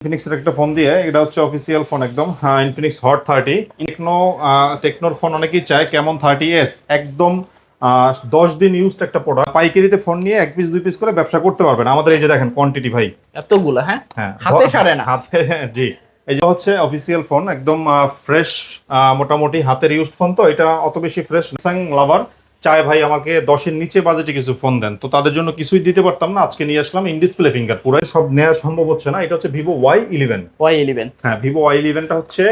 ইনফিনিক্সের একটা ফোন দিয়ে এটা হচ্ছে অফিসিয়াল ফোন একদম হ্যাঁ ইনফিনিক্স হট থার্টি টেকনো টেকনোর ফোন অনেকেই চায় কেমন থার্টি এস একদম দশ দিন ইউজড একটা প্রোডাক্ট পাইকারিতে ফোন নিয়ে এক পিস দুই পিস করে ব্যবসা করতে পারবেন। আমাদের এই যে দেখেন কোয়ান্টিটি ভাই। এতগুলো হ্যাঁ? হ্যাঁ হাতে সারে না। হাতে জি। এই যে হচ্ছে অফিসিয়াল ফোন একদম ফ্রেশ মোটামুটি হাতের ইউজড ফোন তো এটা অত বেশি ফ্রেশ স্যাং লাভার চায় ভাই আমাকে দশের নিচে বাজেটে কিছু ফোন দেন। তো তাদের জন্য কিছুই দিতে পারতাম না আজকে নিয়ে আসলাম ইনডিসপ্লে ফিঙ্গার পুরো সব নেওয়া সম্ভব হচ্ছে না। এটা হচ্ছে Vivo Y eleven Y eleven হ্যাঁ ভিভো ওয়াই ইলেভেনটা হচ্ছে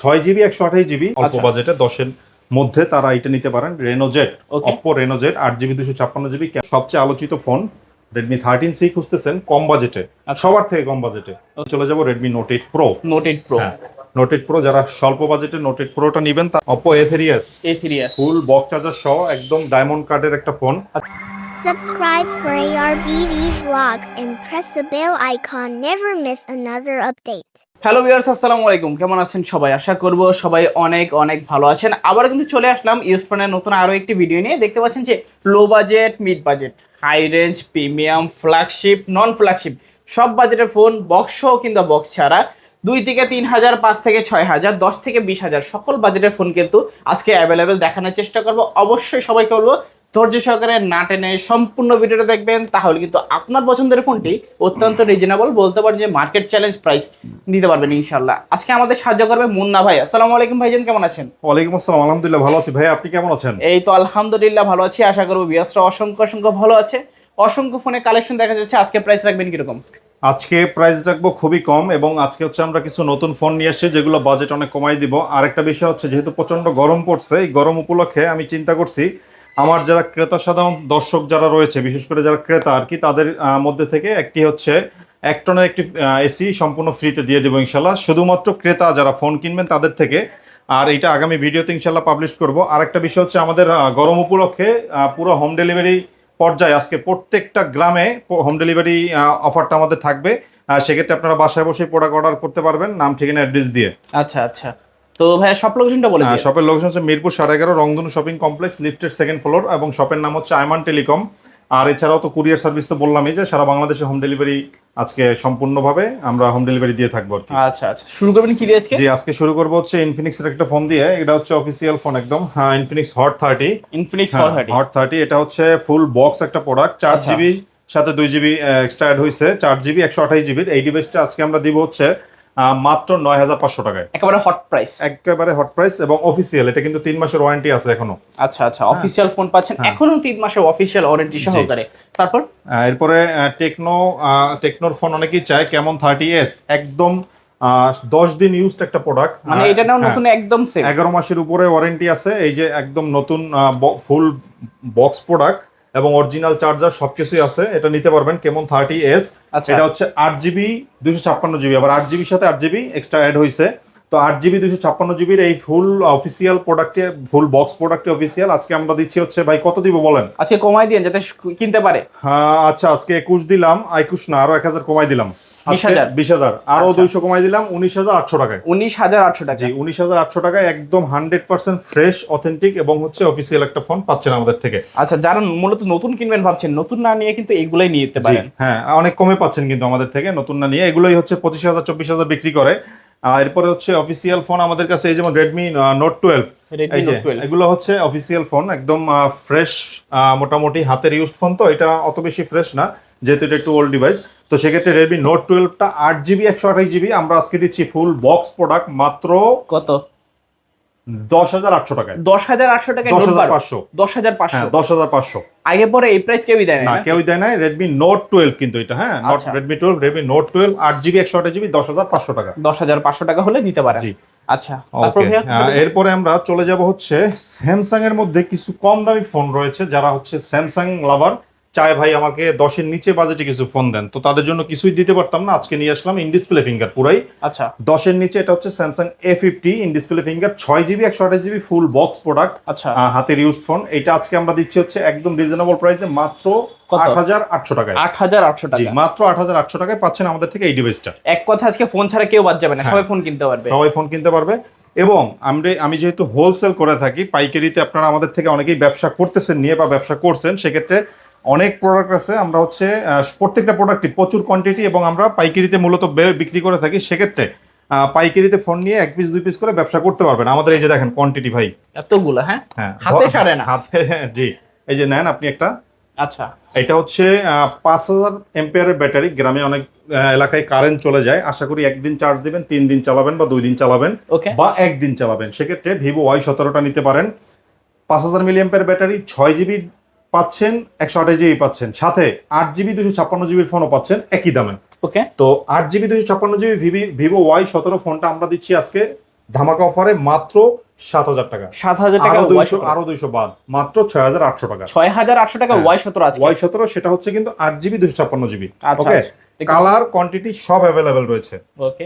ছয় জিবি একশো আঠাশ জিবি অল্প আচ্ছা। বাজেটে দশের মধ্যে তারা এটা নিতে পারেন। রেনোজেট. অপ্পো রেনোজেট আট জিবি দুশো ছাপ্পান্ন জিবি সবচেয়ে আলোচিত ফোন রেডমি থার্টিন সি খুঁজতেছেন কম বাজেটে আচ্ছা। সবার থেকে কম বাজেটে। চলে যাব Redmi note eight pro note eight pro note eight pro যারা স্বল্প বাজেটে নোট এইট প্রোটা নেবেন তা Oppo A three S A three S full box charger সহ একদম ডায়মন্ড কার্ডের একটা phone Subscribe for ARBV vlogs and press the bell icon. Never miss another update. Hello viewers আসসালামু আলাইকুম। কেমন আছেন সবাই? আশা করব সবাই অনেক অনেক ভালো আছেন। আবার কিন্তু চলে আসলাম ইউজ ফোনের নতুন আরও একটি ভিডিও নিয়ে। দেখতে পাচ্ছেন যে low budget mid budget high range premium flagship non flagship সব বাজেটের ফোন বক্স সহ কিংবা বক্স ছাড়া। দুই থেকে তিন হাজার পাঁচ থেকে ছয় হাজার দশ থেকে বিশ হাজার সকল বাজেটের ফোন কিন্তু আজকে অ্যাভেলেবেল দেখানোর চেষ্টা করব। অবশ্যই সবাইকে বলব ধৈর্য সহকারে না টেনে সম্পূর্ণ ভিডিওটা দেখবেন তাহলে কিন্তু আপনার পছন্দের ফোনটি অত্যন্ত রিজনেবল বলতে পারেন যে মার্কেট চ্যালেঞ্জ প্রাইস দিতে পারবেন ইনশাল্লাহ আজকে আমাদের সাহায্য করবে মুন্না ভাই। আসসালামু আলাইকুম ভাইজান কেমন আছেন? ওয়ালাইকুম আসসালাম আলহামদুলিল্লাহ ভালো আছি। ভাই আপনি কেমন আছেন? এই তো আলহামদুলিল্লাহ ভালো আছি আশা করব বিয়াসরা অসংখ্য অসংখ্য ভালো আছে। অসংখ্য ফোনে কালেকশন দেখা যাচ্ছে আজকে প্রাইস রাখবেন কীরকম? আজকে প্রাইস রাখব খুবই কম এবং আজকে হচ্ছে আমরা কিছু নতুন ফোন নিয়ে আসছি যেগুলো বাজেট অনেক কমাই দিব। আর একটা বিষয় হচ্ছে, যেহেতু প্রচণ্ড গরম পড়ছে, এই গরম উপলক্ষে আমি চিন্তা করছি, আমার যারা ক্রেতা, সাধারণ দর্শক যারা রয়েছে, বিশেষ করে যারা ক্রেতা আর কি, তাদের মধ্যে থেকে একটি হচ্ছে এক টনের একটি এসি সম্পূর্ণ ফ্রিতে দিয়ে দেবো ইনশাল্লাহ। শুধুমাত্র ক্রেতা যারা ফোন কিনবেন তাদের থেকে, আর এটা আগামী ভিডিওতে ইনশাল্লাহ পাবলিশ করব। আর একটা বিষয় হচ্ছে আমাদের গরম উপলক্ষে পুরো হোম ডেলিভারি পর্যায়ে আজকে প্রত্যেকটা গ্রামে হোম ডেলিভারি অফারটা আমাদের থাকবে। সেক্ষেত্রে আপনারা বাসায় বসে প্রোডাক্ট অর্ডার করতে পারবেন নাম ঠিকানা অ্যাড্রেস দিয়ে। আচ্ছা আচ্ছা। তো ভাইয়া শপ লোকেশনটা বলে দিন শপের লোকেশন হচ্ছে মিরপুর সাড়ে এগারো রংধনু শপিং কমপ্লেক্স লিফটের সেকেন্ড ফ্লোর এবং শপের নাম হচ্ছে আয়মান টেলিকম। আর এছাড়াও তো কুরিয়ার সার্ভিস তো বললামই যে সারা বাংলাদেশে হোম ডেলিভারি আজকে সম্পূর্ণভাবে আমরা হোম ডেলিভারি দিয়ে থাকব আর কি। আচ্ছা আচ্ছা। শুরু করবেন কি দিয়ে আজকে? জি আজকে শুরু করব হচ্ছে ইনফিনিক্স এর একটা ফোন দিয়ে। এটা হচ্ছে অফিসিয়াল ফোন একদম। হ্যাঁ Infinix hot thirty Infinix four thirty hot thirty এটা হচ্ছে ফুল বক্স একটা প্রোডাক্ট চার আচ্ছা। জিবি সাথে দুই জিবি এক্সট্রা অ্যাড হয়েছে চার জিবি একশো আঠাশ জিবির এই ডিভাইসটা আজকে আমরা দিব হচ্ছে মাত্র নয় হাজার পাঁচশো টাকায়। একেবারে হট প্রাইস। একেবারে হট প্রাইস এবং অফিসিয়াল এটা কিন্তু তিন মাসের ওয়ারেন্টি আছে এখনও। আচ্ছা আচ্ছা অফিসিয়াল ফোন পাচ্ছেন। এখনও তিন মাসের অফিসিয়াল ওয়ারেন্টি সহকারে। তারপর? এরপরে টেকনো টেকনোর ফোন অনেকেই চায় কেমন থার্টি এস? একদম দশ দিন ইউজড একটা প্রোডাক্ট মানে এটা নাও নতুন একদম সেম এগারো মাসের উপরে ওয়ারেন্টি আছে এই যে একদম নতুন ফুল বক্স প্রোডাক্ট এবং অরিজিনাল চার্জার সবকিছুই আছে। এটা নিতে পারবেন কেমন থার্টি এস আচ্ছা। এটা হচ্ছে আট জিবি দুশো ছাপ্পান্ন জিবি আবার আট জিবির সাথে আট জিবি এক্সট্রা অ্যাড হয়েছে তো আট জিবি দুশো ছাপ্পান্ন জিবির এই ফুল অফিসিয়াল প্রোডাক্টে ফুল বক্স প্রোডাক্টে অফিসিয়াল আজকে আমরা দিচ্ছি হচ্ছে ভাই কত দিব বলেন? আজকে কমাই দিয়ে যাতে কিনতে পারে। হ্যাঁ আচ্ছা আজকে একুশ দিলাম একুশ না আরও এক হাজার কমাই দিলাম। 20,000 বিশ হাজার। আরও আচ্ছা। দুইশো কমাই দিলাম উনিশ হাজার আটশো টাকায়। উনিশ হাজার আটশো টাকা। জি উনিশ হাজার আটশো টাকায় একদম হান্ড্রেড পার্সেন্ট ফ্রেশ অথেন্টিক এবং হচ্ছে অফিসিয়াল একটা ফোন পাচ্ছেন আমাদের থেকে। আচ্ছা যারা মূলত নতুন কিনবেন ভাবছেন নতুন না নিয়ে কিন্তু নিয়ে যেতে পারেন। হ্যাঁ অনেক কমে পাচ্ছেন কিন্তু আমাদের থেকে নতুন না নিয়ে। এগুলোই হচ্ছে পঁচিশ হাজার চব্বিশ হাজার বিক্রি করে। এরপরে হচ্ছে অফিসিয়াল ফোন আমাদের কাছে এই যেমন রেডমি নোট টুয়েলভ এই যে এগুলো হচ্ছে অফিসিয়াল ফোন একদম ফ্রেশ মোটামুটি হাতের ইউজড ফোন তো। এটা অত বেশি ফ্রেশ না যেহেতু এটা একটু ওল্ড ডিভাইস তো সেক্ষেত্রে রেডমি নোট টুয়েলভটা আট জিবি একশো আঠাশ জিবি আমরা আজকে দিচ্ছি ফুল বক্স প্রোডাক্ট মাত্র কত? দশ হাজার আটশো টাকায়। দশ হাজার আটশো দশ হাজার পাঁচশো। দশ হাজার হ্যাঁ পাঁচশো দশ হাজার পাঁচশো। আগে পরে এই প্রাইস কেউই দেয় না? কেউই দেয় না রেডমি নোট টুয়েলভ কিন্তু এটা হ্যাঁ? Not. Redmi twelve Redmi note twelve আট জিবি একশো আঠাশ জিবি দশ হাজার পাঁচশো টাকা। দশ হাজার পাঁচশো টাকা হলে জি। আচ্ছা ভাইয়া? এরপরে আমরা চলে যাব হচ্ছে স্যামসাং এর মধ্যে কিছু কম দামি ফোন রয়েছে যারা হচ্ছে স্যামসাং লাভার চায় ভাই আমাকে দশের নিচে বাজেটে কিছু ফোন দেন। তো তাদের জন্য কিছুই দিতে পারতাম না। আজকে নিয়ে আসলাম ইন ডিসপ্লে ফিঙ্গার পুরাই। আচ্ছা। দশের নিচে এটা হচ্ছে Samsung A fifty in display finger ছয় জিবি একশো আঠাশ জিবি ফুল বক্স প্রোডাক্ট আচ্ছা। হাতের ইউজ ফোন এটা আজকে আমরা দিচ্ছি হচ্ছে একদম রিজনেবল প্রাইসে মাত্র আট হাজার আটশো টাকায়। আট হাজার আটশো টাকা। মাত্র আট হাজার আটশো টাকায় পাচ্ছেন আমাদের থেকে এই ডিভাইসটা এক কথা আজকে ফোন ছাড়া কেউ বাদ যাবে না। হ্যাঁ। সবাই ফোন কিনতে পারবে। সবাই ফোন কিনতে পারবে। এবং আমরা আমি যেহেতু হোলসেল করে থাকি পাইকারিতে আপনারা আমাদের থেকে অনেকেই ব্যবসা করতেছেন নিয়ে বা ব্যবসা করছেন সেক্ষেত্রে অনেক প্রোডাক্ট আছে। আমরা হচ্ছে প্রত্যেকটা প্রোডাক্টই প্রচুর কোয়ান্টিটি এবং আমরা পাইকারিতে মূলত বিক্রি করে থাকি। সেক্ষেত্রে পাইকারিতে ফোন নিয়ে এক পিস দুই পিস করে ব্যবসা করতে পারবেন। আমাদের এই যে দেখেন কোয়ান্টিটি ভাই। এতগুলো হ্যাঁ? হ্যাঁ হাতে সারে না। হাতে জি। এই যে নেন আপনি একটা। আচ্ছা। এটা হচ্ছে পাঁচ হাজার এম্পিয়ারের ব্যাটারি গ্রামে অনেক এলাকায় কারেন্ট চলে যায়। আশা করি একদিন চার্জ দিবেন তিন দিন চালাবেন বা দুই দিন চালাবেন ওকে বা একদিন চালাবেন। সেক্ষেত্রে ভিভো ওয়াই সতেরোটা নিতে পারেন। পাঁচ হাজার মিলিয়াম্পের ব্যাটারি ছয় জিবি পাচ্ছেন একশো আঠাশ জিবি পাচ্ছেন। সাথে আট জিবি দুশো ছাপ্পান্ন জিবির ফোনও পাচ্ছেন একই দামে। ওকে। তো আট জিবি দুশো ছাপ্পান্ন জিবি ভিভি ভিভো ওয়াই সতেরো ফোনটা আমরা দিচ্ছি আজকে ধামাকা অফারে মাত্র সাত হাজার টাকা। সাত হাজার টাকা দুইশো আরও দুইশো বাদ মাত্র ছয় হাজার আটশো টাকা। ছয় হাজার আটশো টাকা হ্যাঁ। ওয়াই সতেরো আছে ওয়াই সতেরো সেটা হচ্ছে কিন্তু আট জিবি দুশো ছাপ্পান্ন জিবি। আচ্ছা, ওকে? আচ্ছা। কালার কোয়ান্টিটি সব অ্যাভেলেবেল রয়েছে। ওকে।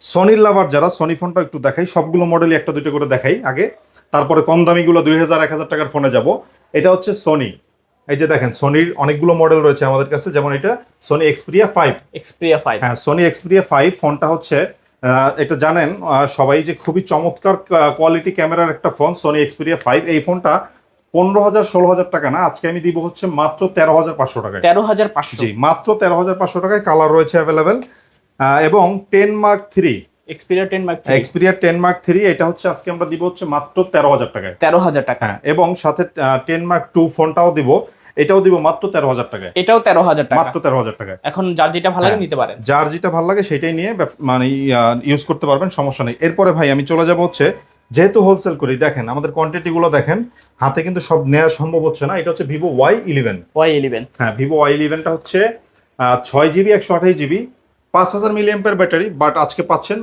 সনির লাভার যারা সনি ফোনটা একটু দেখাই সবগুলো মডেলই একটা দুটো করে দেখাই আগে। তারপরে কম দামিগুলো দুই হাজার এক হাজার টাকার ফোনে যাব। এটা হচ্ছে সনি এই যে দেখেন সোনির অনেকগুলো মডেল রয়েছে আমাদের কাছে। যেমন এটা Sony Xperia five Xperia five হ্যাঁ সোনি এক্সপিরিয়া ফাইভ ফোনটা হচ্ছে এটা জানেন সবাই যে খুবই চমৎকার কোয়ালিটি ক্যামেরার একটা ফোন সোনি এক্সপিরিয়া ফাইভ এই ফোনটা পনেরো হাজার ষোলো হাজার টাকা না আজকে আমি দিব হচ্ছে মাত্র তেরো হাজার পাঁচশো টাকায়। তেরো হাজার পাঁচশো। জি মাত্র তেরো হাজার পাঁচশো টাকায় কালার রয়েছে অ্যাভেলেবেল এবং ten mark three Xperia mark Xperia mark এটা হচ্ছে আজকে আমরা দিব হচ্ছে মাত্র টাকায়। টাকা। হ্যাঁ এবং সাথে মার্ক ফোনটাও দিব এটাও দিব মাত্র টাকায়। এটাও তেরো হাজার টাকা। মাত্র টাকায়। এখন যার যেটা ভালো লাগে হ্যাঁ। নিতে পারেন। যার যেটা ভালো লাগে সেটাই নিয়ে মানে ইউজ করতে পারবেন সমস্যা নেই। এরপরে ভাই আমি চলে যাব হচ্ছে যেহেতু হোলসেল করি দেখেন আমাদের কোয়ান্টিটি গুলো দেখেন হাতে কিন্তু সব নেওয়া সম্ভব হচ্ছে না। এটা হচ্ছে Vivo Y eleven Y eleven হ্যাঁ ভিভো ওয়াই ইলেভেনটা হচ্ছে ছয় জিবি একশো আঠাশ জিবি পাঁচ হাজার মিলিয়াম্পের ব্যাটারি বাট আজকে পাচ্ছেন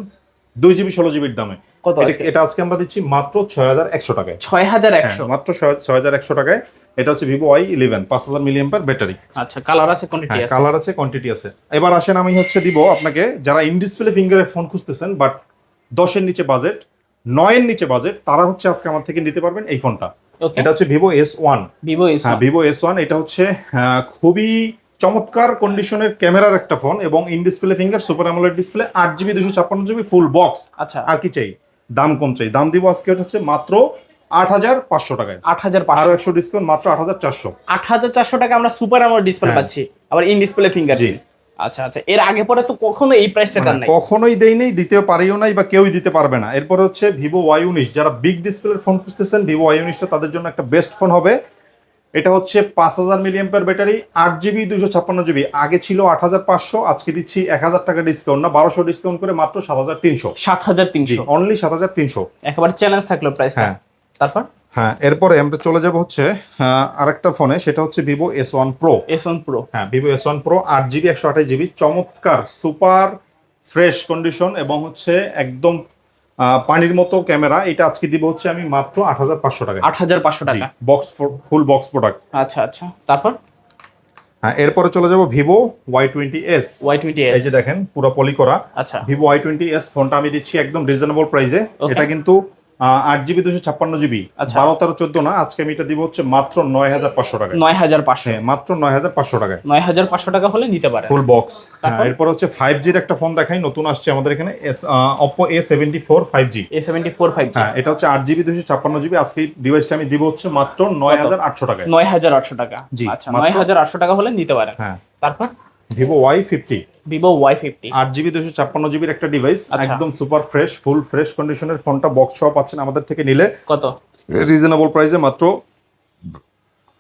দুই জিবি ষোলো জিবির দামে। কত এটা- আজকে? আমরা দিচ্ছি মাত্র ছয় হাজার একশো টাকায়। ছয় হাজার হ্যাঁ, একশো মাত্র ছয় হাজার একশো টাকায়। এটা হচ্ছে ভিভো ওয়াই ইলেভেন পাঁচ হাজার মিলিয়াম্পার ব্যাটারি। আচ্ছা কালার আছে কোয়ান্টিটি হ্যাঁ আছে? কালার আছে কোয়ান্টিটি আছে। এবার আসেন আমি হচ্ছে দিব আপনাকে যারা ইন ডিসপ্লে ফিঙ্গারের ফোন খুঁজতেছেন বাট দশের নিচে বাজেট নয়ের নিচে বাজেট তারা হচ্ছে আজকে আমার থেকে নিতে পারবেন এই ফোনটা এটা হচ্ছে Vivo S one Vivo S হ্যাঁ ভিভো এস ওয়ান এটা হচ্ছে খুবই চমৎকার কন্ডিশনের ক্যামেরার একটা ফোন এবং in display finger super AMOLED display আট জিবি দুশো ছাপ্পান্ন জিবি ফুল বক্স আচ্ছা। আর কি চাই? দাম কম চাই। দাম দিব আজকে হচ্ছে মাত্র আট হাজার পাঁচশো টাকায়। আট হাজার আরও একশো ডিসকাউন্ট মাত্র আট হাজার চারশো। আট হাজার চারশো টাকা আমরা সুপার আমার ডিসপ্লে। পাচ্ছি। আবার ইন ডিসপ্লে ফিঙ্গার জি। আচ্ছা আচ্ছা। এর আগে পরে তো কখনো এই প্রাইসটা তার নাই। কখনোই দেই নেই দিতেও পারিও নাই বা কেউই দিতে পারবে না। এরপরে হচ্ছে ভিভো ওয়াই উনিশ। যারা বিগ ডিসপ্লের ফোন খুঁজতেছেন ভিভো ওয়াই উনিশটা তাদের জন্য একটা বেস্ট ফোন হবে। এটা হচ্ছে পাঁচ হাজার মিলিয়াম্পের ব্যাটারি আট জিবি দুশো ছাপ্পান্ন জিবি। আগে ছিল আট হাজার পাঁচশো আজকে দিচ্ছি এক হাজার টাকা ডিসকাউন্ট না বারোশো ডিসকাউন্ট করে মাত্র সাত হাজার তিনশো। সাত হাজার তিনশো। অনলি সাত হাজার তিনশো। একেবারে চ্যালেঞ্জ থাকল প্রাইসটা হ্যাঁ। তারপর? হ্যাঁ এরপরে আমরা চলে যাব হচ্ছে আরেকটা ফোনে সেটা হচ্ছে Vivo S one pro S one pro হ্যাঁ ভিভো এস ওয়ান প্রো আট জিবি একশো আঠাশ জিবি চমৎকার সুপার ফ্রেশ কন্ডিশন এবং হচ্ছে একদম পানির মতো ক্যামেরা। এটা আজকে দিব হচ্ছে আমি মাত্র আট হাজার পাঁচশো টাকা। আট হাজার পাঁচশো টাকা? বক্স ফুল বক্স প্রোডাক্ট আচ্ছা আচ্ছা। তারপর? হ্যাঁ এরপরে চলে যাব Vivo Y twenty S. Y twenty এই যে দেখেন পুরো পলি করা। আচ্ছা। ভিভো ওয়াই টোয়েন্টি এস ফোনটা আমি দিচ্ছি একদম রিজনেবল প্রাইসে এটা কিন্তু আট জিবি দুশো ছাপ্পান্ন জিবি। আচ্ছা। বারো তেরো চোদ্দ না আজকে আমি এটা দিব হচ্ছে মাত্র নয় হাজার পাঁচশো টাকা নয় হাজার পাঁচশো। হ্যাঁ মাত্র নয় হাজার পাঁচশো টাকায়। নয় হাজার পাঁচশো টাকা হলে নিতে পারে ফুল বক্স? এরপর হচ্ছে ফাইভ জির একটা ফোন দেখাই নতুন আসছে আমাদের এখানে Oppo A seventy four five G A seventy four five হ্যাঁ এটা হচ্ছে আট জিবি দুশো ছাপ্পান্ন জিবি আজকে ডিভাইসটা আমি দিব হচ্ছে মাত্র নয় হাজার আটশো টাকায়। নয় হাজার আটশো টাকা। জি, আচ্ছা নয় হাজার আটশো টাকা হলে নিতে পারেন। হ্যাঁ। তারপর? Vivo Y fifty Vivo Y fifty আট জিবি দুশো ছাপ্পান্ন জিবির একটা ডিভাইস আচ্ছা। একদম সুপার ফ্রেশ ফুল ফ্রেশ কন্ডিশনের ফোনটা বক্স সহ পাচ্ছেন আমাদের থেকে নিলে। কত? রিজনেবল প্রাইসে মাত্র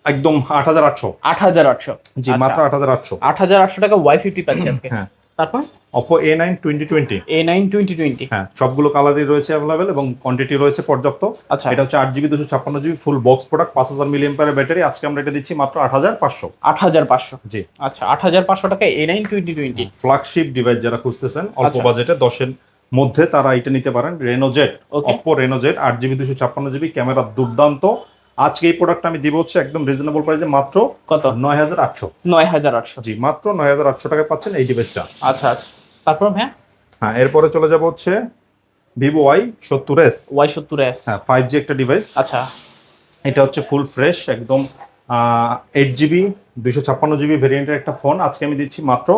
একদম আট হাজার আটশো। আট হাজার আটশো। জি মাত্র আট হাজার আটশো। আট হাজার আটশো টাকা ওয়াই ফিফটি পাচ্ছি আজকে। হ্যাঁ। তারপর? Oppo A nine twenty twenty A nine twenty twenty হ্যাঁ সবগুলো কালারই রয়েছে অ্যাভেলেবেল এবং কোয়ান্টিটি রয়েছে পর্যাপ্ত। আচ্ছা। এটা হচ্ছে আট জিবি দুশো ছাপ্পান্ন জিবি ফুল বক্স প্রোডাক্ট পাঁচ হাজার মিলিয়ন ব্যাটারি আজকে আমরা এটা দিচ্ছি মাত্র আট হাজার পাঁচশো। আট হাজার পাঁচশো। জি। আচ্ছা আট হাজার পাঁচশো টাকা A nine twenty twenty flagship device যারা খুঁজতেছেন অল্প আচ্ছা। বাজেটে দশের মধ্যে তারা এটা নিতে পারেন. অপো রেনোজেট আট জিবি দুশো ছাপ্পান্ন জিবি ক্যামেরা দুর্দান্ত। আজকে এই প্রোডাক্ট আমি দিব হচ্ছে একদম রিজনেবল প্রাইসে মাত্র কত? নয় হাজার আটশো। নয় হাজার আটশো। জি মাত্র নয় হাজার আটশো টাকায় পাচ্ছেন এই ডিভাইসটা আচ্ছা আচ্ছা। তারপর হ্যাঁ হ্যাঁ এরপরে চলে যাব হচ্ছে ভিভো ওয়াই সত্তর এস ওয়াই সত্তর এস হ্যাঁ ফাইভ জি একটা ডিভাইস আচ্ছা। এটা হচ্ছে ফুল ফ্রেশ একদম এইট জিবি দুইশো ছাপ্পান্ন জিবি ভেরিয়েন্টের একটা ফোন আজকে আমি দিচ্ছি মাত্র?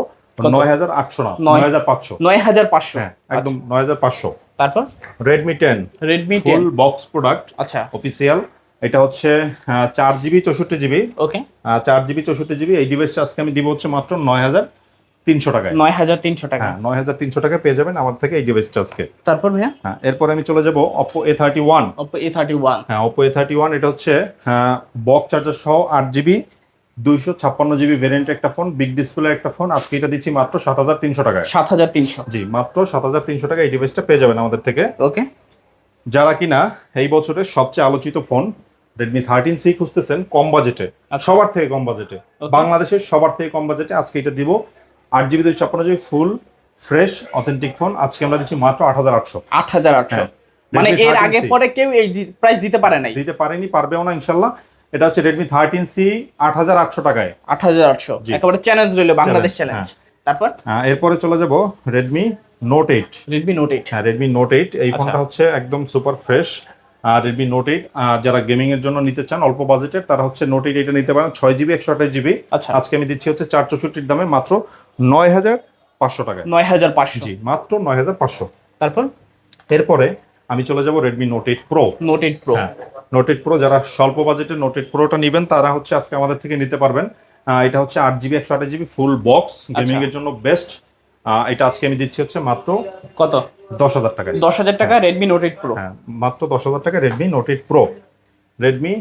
নয় হাজার আটশো না নয়- হাজার পাঁচশো। নয় হাজার পাঁচশো। হ্যাঁ একদম নয় হাজার পাঁচশো। তারপর? Redmi ten Redmi ten full box product আচ্ছা। অফিসিয়াল এটা হচ্ছে চার জিবি চৌষট্টি জিবি। ওকে চার জিবি চৌষট্টি জিবি। এই ডিভাইসটা আজকে আমি দিব হচ্ছে মাত্র নয় হাজার তিনশো টাকায়। নয় হাজার তিনশো টাকা। হ্যাঁ নয় হাজার তিনশো টাকা পেয়ে যাবেন আমার থেকে এই ডিভাইসটা আজকে। তারপর ভাইয়া? হ্যাঁ এরপরে আমি চলে যাব Oppo A thirty one Oppo A thirty one হ্যাঁ ওপো এ থার্টি ওয়ান এটা হচ্ছে বক চার্জার সহ আট জিবি দুইশো ছাপ্পান্ন জিবি ভেরিয়েন্ট একটা ফোন বিগ ডিসপ্লে একটা ফোন আজকে এটা দিচ্ছি মাত্র সাত হাজার তিনশো টাকায়। সাত হাজার তিনশো। জি মাত্র সাত হাজার তিনশো টাকা এই ডিভাইসটা পেয়ে যাবেন আমাদের থেকে। ওকে যারা কিনা এই বছরের সবচেয়ে আলোচিত ফোন রেডমি থার্টিন সি খুঁজতেছেন কম বাজেটে সবার থেকে কম বাজেটে বাংলাদেশের সবার থেকে কম বাজেটে আজকে এটা দিব। আট জিবি দুইশো ছাপ্পান্ন GB full fresh authentic phone আজকে আমরা দিচ্ছি মাত্র আট হাজার আটশো। আট হাজার আটশো। হ্যাঁ। মানে এর আগে পরে কেউ এই প্রাইস দিতে পারে নাই। দিতে পারেনি পারবেও না ইনশাল্লাহ। এটা হচ্ছে রেডমি থার্টিন সি আট হাজার আটশো টাকায়। আট হাজার আটশো। একেবারে চ্যালেঞ্জ রইল বাংলাদেশ চ্যালেঞ্জ তারপর? আহ, এরপরে চলে যাব Redmi note eight Redmi note eight হ্যাঁ রেডমি নোট এইট এই আচ্ছা। ফোনটা হচ্ছে একদম super fresh Redmi note eight যারা গেমিং এর জন্য নিতে চান অল্প বাজেটের তারা হচ্ছে নোট এইট এটা নিতে পারেন। ছয় জিবি একশো আঠাশ জিবি আচ্ছা। আজকে আমি দিচ্ছি হচ্ছে চার চৌষট্টির দামে মাত্র নয় হাজার পাঁচশো টাকায়। নয় হাজার পাঁচশো। জি মাত্র নয় হাজার পাঁচশো। তারপর? এরপরে আমি চলে যাব Redmi note eight pro note eight pro note eight pro যারা স্বল্প বাজেটের নোট এইট প্রোটা নেবেন তারা হচ্ছে আজকে আমাদের থেকে নিতে পারবেন। এটা হচ্ছে আট জিবি একশো আঠাশ জিবি ফুল বক্স গেমিং এর জন্য বেস্ট এটা আজকে আমি দিচ্ছি হচ্ছে মাত্র কত? দশ হাজার টাকায় দশ হাজার টাকা রেডমি নোট এইট প্রো হ্যাঁ মাত্র দশ হাজার টাকা Redmi note eight pro Redmi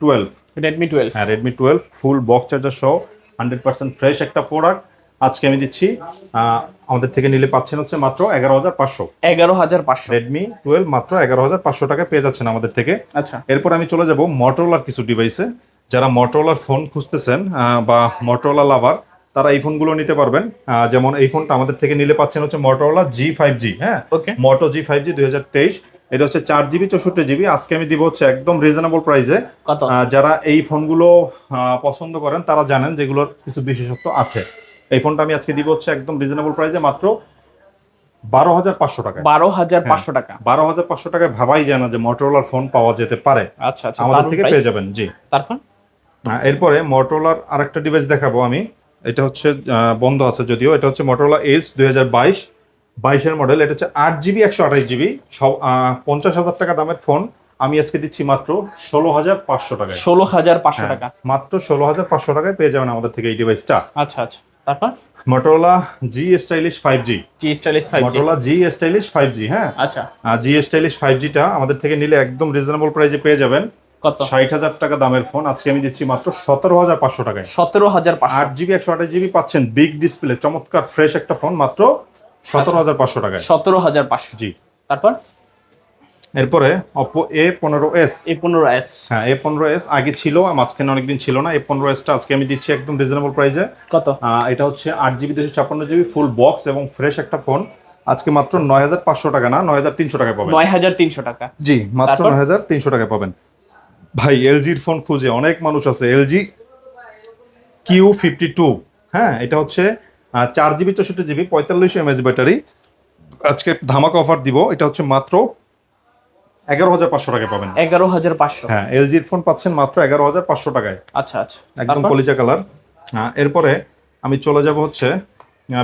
twelve Redmi twelve হ্যাঁ Redmi twelve full box charger সহ হান্ড্রেড পার্সেন্ট ফ্রেশ একটা প্রোডাক্ট আজকে আমি দিচ্ছি আমাদের থেকে নিলে পাচ্ছেন হচ্ছে মাত্র এগারো হাজার পাঁচশো। এগারো হাজার পাঁচশো। রেডমি টুয়েলভ মাত্র এগারো হাজার পাঁচশো টাকা পেয়ে যাচ্ছেন আমাদের থেকে। আচ্ছা। এরপর আমি চলে যাব মটোরোলার কিছু ডিভাইসে যারা মটোরোলার ফোন খুঁজতেছেন বা মটোরোলা লাভার তারা এই ফোনগুলো নিতে পারবেন। যেমন এই ফোনটা আমাদের থেকে নিলে পাচ্ছেন হচ্ছে মটোরোলা জি ফাইভ জি হ্যাঁ? মোটো জি ফাইভ জি দুই হাজার তেইশ। এটা হচ্ছে চার জিবি চৌষট্টি জিবি। আজকে আমি দিব হচ্ছে একদম রিজনেবল প্রাইসে যারা এই ফোনগুলো পছন্দ করেন তারা জানেন যেগুলোর কিছু বিশেষত্ব আছে। এই ফোনটা আমি আজকে দিব হচ্ছে একদম রিজনেবল প্রাইসে মাত্র বারো হাজার পাঁচশো টাকা বারো হাজার পাঁচশো টাকা। বারো হাজার পাঁচশো টাকায় ভাবাই যায় না যে মটোরোলার ফোন পাওয়া যেতে পারে। আচ্ছা আচ্ছা আমাদের থেকে পেয়ে যাবেন জি। তারপর? এরপরে মটোরোলার আরেকটা ডিভাইস দেখাবো আমি। এটা হচ্ছে বন্ধ আছে যদিও। এটা হচ্ছে মটোরোলা এস দুই হাজার বাইশ। বাইশের মডেল এটা হচ্ছে আট জিবি একশো আঠাশ জিবি সব পঞ্চাশ হাজার টাকা দামের ফোন আমি আজকে দিচ্ছি মাত্র ষোলো হাজার পাঁচশো টাকা ষোলো হাজার পাঁচশো হ্যাঁ, টাকা। মাত্র ষোলো হাজার পাঁচশো টাকায় পেয়ে যাবেন আমাদের থেকে এই ডিভাইসটা আচ্ছা আচ্ছা। তারপর? Motorola G stylish five G G stylish five G stylish five G হ্যাঁ। আচ্ছা। জি স্টাইলিশ ফাইভ জিটা আমাদের থেকে নিলে একদম রিজনেবল প্রাইসে পেয়ে যাবেন। কত? ষাট হাজার টাকা দামের ফোন আজকে আমি দিচ্ছি মাত্র সতেরো হাজার পাঁচশো টাকায়। সতেরো হাজার আট জিবি একশো আঠাশ জিবি পাচ্ছেন বিগ ডিসপ্লে চমৎকার ফ্রেশ একটা ফোন মাত্র সতেরো হাজার পাঁচশো টাকায়। সতেরো হাজার পাঁচশো। জি। তারপর? এরপরে অপো এ পনেরো এস এই পনেরো এস হ্যাঁ এ পনেরো এস আগে ছিল মাঝখানে অনেকদিন ছিল না। এ পনেরো এসটা আজকে আমি দিচ্ছি একদম রিজনেবল প্রাইসে কত? এটা হচ্ছে আট জিবি দুশো ছাপ্পান্ন জিবি ফুল বক্স এবং ফ্রেশ একটা ফোন আজকে মাত্র নয় হাজার পাঁচশো টাকা না নয় হাজার তিনশো টাকা পাবেন। নয় হাজার তিনশো টাকা। জি মাত্র নয় হাজার তিনশো টাকা পাবেন। ভাই এলজির ফোন খুঁজে অনেক মানুষ আছে। এলজি কিউ ফিফটি টু হ্যাঁ এটা হচ্ছে চার জিবি চৌষট্টি জিবি পঁয়তাল্লিশ এমএচ ব্যাটারি। আজকে ধামাকা অফার দিব এটা হচ্ছে মাত্র এগারো হাজার পাঁচশো টাকা পাবেন। এগারো হাজার পাঁচশো। হ্যাঁ এলজির ফোন পাচ্ছেন মাত্র এগারো হাজার পাঁচশো টাকায়। আচ্ছা আচ্ছা। একদম কলিজা কালার। এরপরে আমি চলে যাব হচ্ছে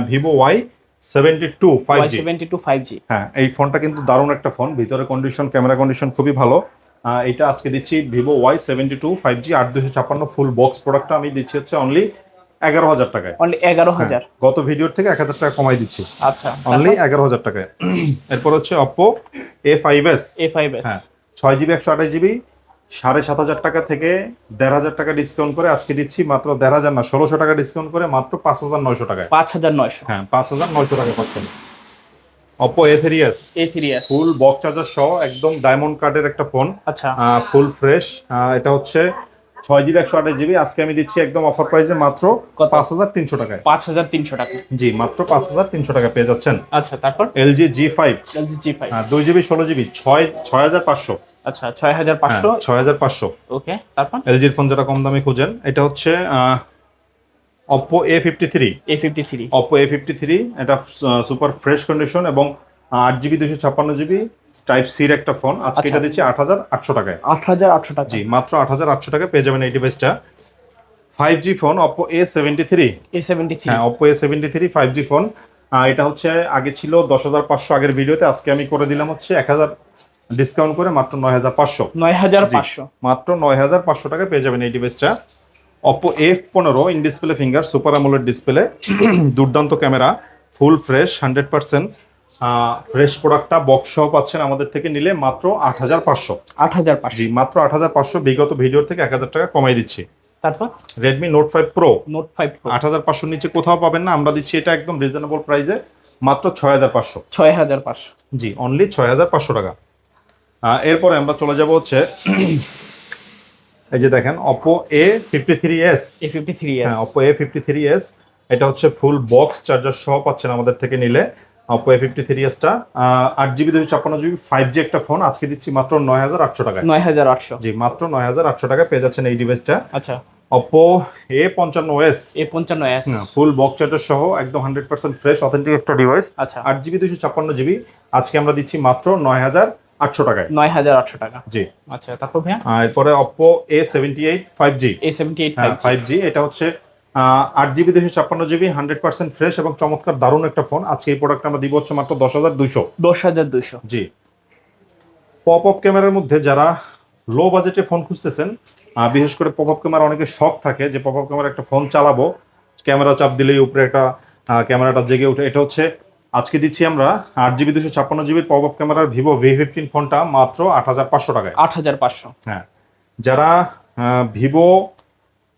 Vivo Y seventy two five G. Seventy two five G. হ্যাঁ এই ফোনটা কিন্তু দারুণ একটা ফোন। ভিতরে কন্ডিশন ক্যামেরা কন্ডিশন খুবই ভালো। এটা আজকে দিচ্ছি Vivo Y seventy two five G আট দুশো ছাপ্পান্ন ফুল বক্স প্রোডাক্টটা আমি দিচ্ছি হচ্ছে অনলি এগারো হাজার টাকায়। অনলি এগারো হাজার? গত ভিডিওর থেকে এক হাজার টাকা কমাই দিচ্ছি। আচ্ছা অনলি এগারো হাজার টাকায়। এরপর হচ্ছে Oppo A five S A five S হ্যাঁ ছয় জিবি একশো আঠাশ জিবি সাড়ে সাত হাজার টাকা থেকে দেড় হাজার টাকা ডিসকাউন্ট করে আজকে দিচ্ছি মাত্র দেড় হাজার না ষোলোশো টাকা ডিসকাউন্ট করে মাত্র পাঁচ হাজার নয়শো টাকায়। পাঁচ হাজার নয়শো। হ্যাঁ পাঁচ হাজার নয়শো টাকা পাচ্ছেন। Three S A full box charger সহ একদম ডায়মন্ড কার্ডের একটা ফোন আচ্ছা। ফুল ফ্রেশ এটা হচ্ছে ছয় জিবি একশো আঠাশ জিবি আজকে আমি দিচ্ছি একদম অফার প্রাইসে মাত্র পাঁচ হাজার তিনশো টাকায়। পাঁচ হাজার তিনশো টাকা। জি মাত্র পাঁচ হাজার তিনশো টাকা পেয়ে যাচ্ছেন। আচ্ছা তারপর? LG G five LG G five দুই জিবি ষোলো জিবি ছয় ছয় হাজার পাঁচশো। আচ্ছা ছয় হাজার পাঁচশো। ছয় হাজার পাঁচশো। ওকে তারপর? এলজির ফোন যেটা কম দামে খুঁজেন এটা হচ্ছে Oppo A fifty three A fifty three Oppo A fifty three এটা সুপার ফ্রেশ কন্ডিশন এবং আট জিবি দুশো ছাপ্পান্ন জিবি টাইপ সির একটা ফোন আজকে আচ্ছা। এটা দিচ্ছি আট হাজার আটশো টাকায়। আট হাজার আটশো টাকা। জি মাত্র আট হাজার আটশো টাকা পেয়ে যাবেন এই ডিভাইসটা five G phone Oppo A seventy three A seventy three হ্যাঁ Oppo A seventy three five G phone এটা হচ্ছে আগে ছিল দশ হাজার পাঁচশো আগের ভিডিওতে। আজকে আমি করে দিলাম হচ্ছে এক হাজার ডিসকাউন্ট করে মাত্র নয় হাজার পাঁচশো। নয় হাজার পাঁচশো। মাত্র নয় হাজার পাঁচশো টাকায় পেয়ে যাবেন এই ডিভাইসটা অপো এফ পনেরো in display finger super AMOLED display দুর্দান্ত camera full fresh hundred percent fresh প্রোডাক্টটা বক্স সহ পাচ্ছেন আমাদের থেকে নিলে মাত্র আট হাজার পাঁচশো। আট হাজার পাঁচশো। মাত্র আট হাজার পাঁচশো বিগত ভিডিওর থেকে এক হাজার টাকা কমাই দিচ্ছি। তারপর? Redmi note five pro note five আট হাজার পাঁচশোর নিচে কোথাও পাবেন না আমরা দিচ্ছি এটা একদম রিজনেবল প্রাইসে মাত্র ছয় হাজার পাঁচশো। ছয় হাজার পাঁচশো। জি অনলি ছয় হাজার পাঁচশো টাকা। এরপরে আমরা চলে যাব হচ্ছে এই যে দেখেন Oppo A fifty three S fifty three হ্যাঁ Oppo A fifty three S এটা হচ্ছে ফুল বক্স চার্জার সহ পাচ্ছেন আমাদের থেকে নিলে। অপো এ ফিফটি থ্রি এসটা আট জিবি দুশো ছাপ্পান্ন জিবি ফাইভ জি একটা ফোন আজকে দিচ্ছি মাত্র নয় হাজার আটশো টাকায়। নয় হাজার আটশো। জি মাত্র নয় হাজার আটশো টাকায় পেয়ে যাচ্ছেন এই ডিভাইসটা আচ্ছা। অপো এ পঞ্চান্ন এস এ পঞ্চান্ন এস ফুল বক্স চার্জার সহ একদম হান্ড্রেড পার্সেন্ট ফ্রেশ অথেন্টিক একটা ডিভাইস আচ্ছা। আট জিবি দুশো ছাপ্পান্ন জিবি। আজকে আমরা দিচ্ছি মাত্র নয় হাজার আটশো টাকায়। নয় হাজার আটশো টাকা। জি। আচ্ছা তারপর ভাইয়া? এরপরে Oppo A seventy eight five G A seventy eight five G এটা হচ্ছে আট জিবি দুশো ছাপ্পান্ন জিবি হান্ড্রেড পার্সেন্ট ফ্রেশ এবং চমৎকার দারুণ একটা ফোন আজকে এই প্রোডাক্ট আমরা দিব হচ্ছে মাত্র দশ হাজার দুইশো। দশ হাজার দুইশো। জি। পপ আপ ক্যামেরার মধ্যে যারা লো বাজেটে ফোন খুঁজতেছেন বিশেষ করে পপ আপ ক্যামেরা অনেকে শখ থাকে যে পপ আপ ক্যামেরা একটা ফোন চালাবো। ক্যামেরা চাপ দিলেই উপরে একটা ক্যামেরাটা জেগে ওঠে। এটা হচ্ছে আজকে দিচ্ছি আমরা আট জিবি দুশো ছাপ্পান্ন জিবির পপ আপ ক্যামেরার ভিভো ভি ফিফটিন ফোনটা মাত্র আট হাজার পাঁচশো টাকায়। আট হাজার পাঁচশো। হ্যাঁ যারা ভিভো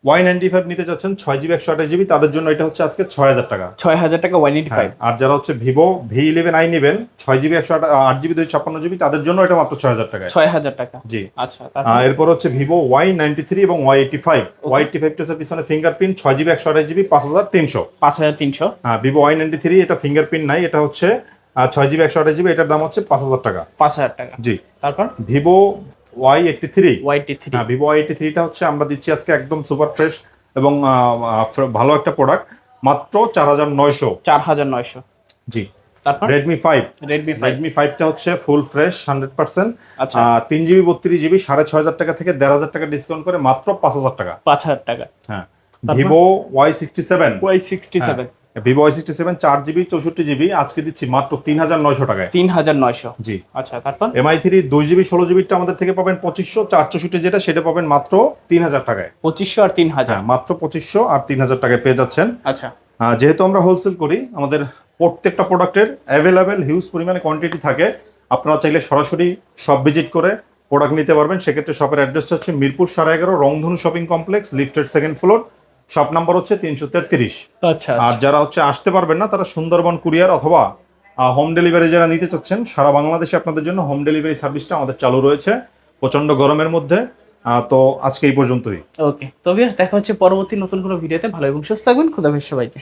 ওয়াই নাইনটি ফাইভ নিতে চাচ্ছেন ছয় জিবি একশো আঠাশ জিবি তাদের জন্য এটা হচ্ছে আজকে ছয় হাজার টাকা। ছয় হাজার টাকা ওয়ান এইটি ফাইভ আর যারা হচ্ছে ভিভো ভি ইলেভেন আই নেবেন ছয় জিবি একশো আট জিবি দুই ছাপ্পান্ন জিবি তাদের জন্য এটা মাত্র ছয় হাজার টাকায়। ছয় হাজার টাকা। জি। আচ্ছা এরপর হচ্ছে ভিভো ওয়াই নাইনটি থ্রি এবং Y eighty five Y eighty five পিছনে ফিঙ্গারপ্রিন্ট ছয় জিবি একশো আঠাশ জিবি পাঁচ হাজার তিনশো। পাঁচ হাজার তিনশো। হ্যাঁ ভিভো ওয়াই নাইনটি থ্রি এটা ফিঙ্গারপ্রিন্ট নাই এটা হচ্ছে ছয় জিবি একশো আঠাশ জিবি এটার দাম হচ্ছে পাঁচ হাজার টাকা। পাঁচ হাজার টাকা। জি। তারপর? Vivo Y eighty three Y eighty three Vivo থ্রিটা হচ্ছে আমরা দিচ্ছি আজকে একদম সুপার ফ্রেশ এবং ভালো একটা প্রোডাক্ট মাত্র চার হাজার নয়শো। চার হাজার নয়শো। জি। তারপর? রেডমি ফাইভ রেডমি রেডমি ফাইভটা হচ্ছে ফুল ফ্রেশ হান্ড্রেড পার্সেন্ট আচ্ছা। তিন জিবি বত্রিশ জিবি সাড়ে ছয় হাজার টাকা থেকে দেড় হাজার টাকা ডিসকাউন্ট করে মাত্র পাঁচ হাজার টাকা। পাঁচ হাজার টাকা। হ্যাঁ। Vivo Y sixty seven Y sixty seven Vivo Y sixty seven চার জিবি চৌষট্টি জিবি আজকে দিচ্ছি মাত্র তিন হাজার নয়শো টাকায়। তিন হাজার নয়শো। জি। আচ্ছা তারপর? এমআই থ্রি দুই জিবি ষোলো জিবিটা আমাদের থেকে পাবেন পঁচিশশো চার চৌষট্টি যেটা সেটা পাবেন মাত্র তিন হাজার টাকায়। পঁচিশশো আর তিন হাজার। হ্যাঁ মাত্র পঁচিশশো আর তিন হাজার টাকায় পেয়ে যাচ্ছেন। আচ্ছা। যেহেতু আমরা হোলসেল করি আমাদের প্রত্যেকটা প্রোডাক্টের অ্যাভেলেবেল হিউজ পরিমাণে কোয়ান্টিটি থাকে। আপনারা চাইলে সরাসরি শপ ভিজিট করে প্রোডাক্ট নিতে পারবেন। সেক্ষেত্রে শপের অ্যাড্রেসটা হচ্ছে মিরপুর সাড়ে এগারো রংধনু শপিং কমপ্লেক্স লিফটের সেকেন্ড ফ্লোর শপ নাম্বার হচ্ছে তিনশো তেত্রিশ। আচ্ছা আর যারা হচ্ছে আসতে পারবেন না তারা সুন্দরবন কুরিয়ার অথবা হোম ডেলিভারি যারা নিতে চাচ্ছেন সারা বাংলাদেশে আপনাদের জন্য হোম ডেলিভারি সার্ভিসটা আমাদের চালু রয়েছে প্রচণ্ড গরমের মধ্যে। তো আজকে এই পর্যন্তই। ওকে তো দেখা হচ্ছে পরবর্তী নতুন কোনো ভিডিওতে। ভালো এবং সুস্থ থাকবেন। খুদা হাফেজ সবাইকে।